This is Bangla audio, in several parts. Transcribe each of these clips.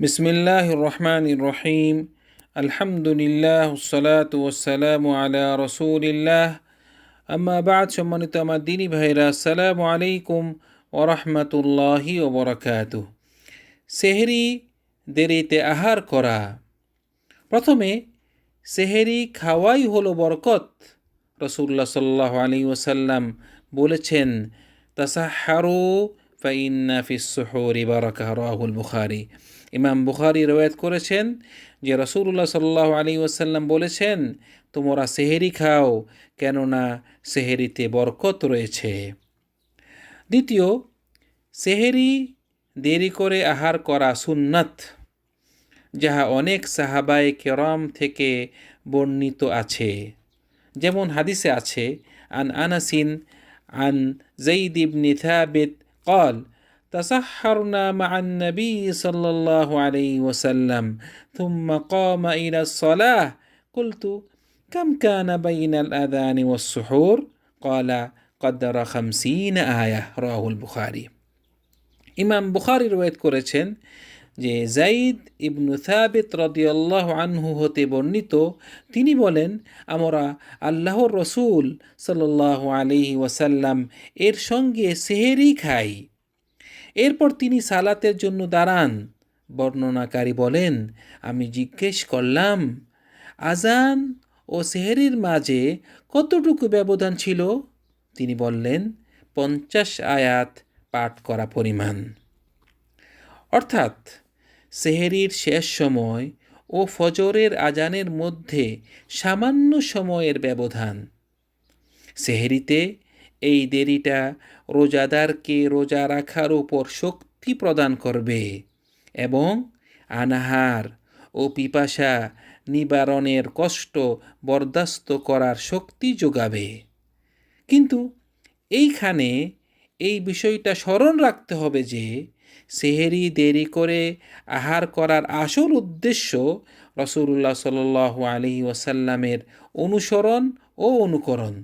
বিসমিল্লাহ রহমান রহিম। আলহামদুলিল্লাহ সালাত ওসালাম আলা রসুলিল্লাহ। আম্মা বাদ, সম্মানিত আমার দিনী ভাইরা আসসালামু আলাইকুম ওরহমতুল্লাহি ওবরাকাত সেহেরি দেরিতে আহার করা। প্রথমে সেহেরি খাওয়াই হলো বরকত। রসুল্লাহ সাল্লাহ আলী ওসাল্লাম বলেছেন, তাসাহারু ফাইন্না ফিসুহরি বারাকাহ রাহুল বুখারি। ইমাম বুখারি রওয়ায়ত করেছেন যে রসুল্লাহ সাল্লাহ আলী ওসাল্লাম বলেছেন তোমরা সেহেরি খাও কেননা সেহেরিতে বরকত রয়েছে দ্বিতীয় সেহেরি দেরি করে আহার করা সুন্নাত যাহা অনেক সাহাবায় কেরম থেকে বর্ণিত আছে যেমন হাদিসে আছে আন আনাসিন আন জঈদ ইবনি থাবিত قال تسحرنا مع النبي صلى الله عليه وسلم ثم قام إلى الصلاة قلت كم كان بين الأذان والسحور قال قدر خمسين آية رواه البخاري ইমাম বুখারি রোয়েত করেছেন যে জাইদ ইবনু থাবিত রদিয়াল্লাহ আনহু হতে বর্ণিত তিনি বলেন আমরা আল্লাহর রসুল সাল্লাহ আলি ওয়াসাল্লাম এর সঙ্গে সেহেরি খাই এরপর তিনি সালাতের জন্য দাঁড়ান। বর্ণনাকারী বলেন, আমি জিজ্ঞেস করলাম আজান ও সেহেরির মাঝে কতটুকু ব্যবধান ছিল? তিনি বললেন, পঞ্চাশ আয়াত পাঠ করা পরিমাণ। অর্থাৎ, সেহেরির শেষ সময় ও ফজরের আজানের মধ্যে সামান্য সময়ের ব্যবধান। সেহেরিতে এই দেরিটা রোজাদারকে রোজা রাখার উপর শক্তি প্রদান করবে এবং আনাহার ও পিপাসা নিবারণের কষ্ট বরদাস্ত করার শক্তি যোগাবে। কিন্তু এইখানে এই বিষয়টা স্মরণ রাখতে হবে যে সেহেরি দেরি করে আহার করার আসল উদ্দেশ্য রসুল্লাহ সাল আলি ওসাল্লামের অনুসরণ ও অনুকরণ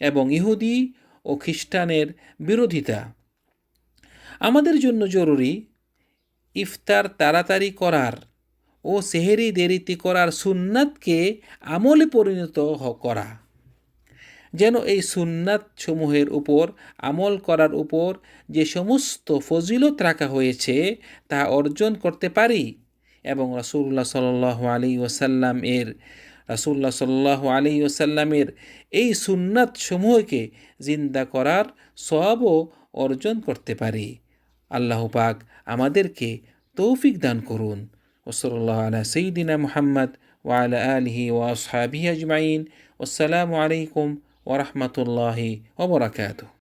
এবং ইহুদি ও খ্রিস্টানের বিরোধিতা। আমাদের জন্য জরুরি ইফতার তাড়াতাড়ি করার ও সেহেরি দেরিতে করার সুন্নাতকে আমলে পরিণত করা। যেন এই সুন্নাত সমূহের উপর, আমল করার উপর যে সমস্ত ফজিলত রাখা হয়েছে, তা অর্জন করতে পারি এবং রাসুল্লাহ সাল আলী ওসাল্লাম এর রাসুল্লাহ সাল্লাহ আলী ওসাল্লামের এই সুন্নাত সমূহকে জিন্দা করার সবও অর্জন করতে পারি। আল্লাহ পাক আমাদেরকে তৌফিক দান করুন। ওসল্লাহ আলা সঈদিনা মোহাম্মদ ওয়ালা আলহি ওয়াসহাবি আজমাইন। আসসালামু আলাইকুম ওরহমতুল্লাহি ওবরাকাতুহ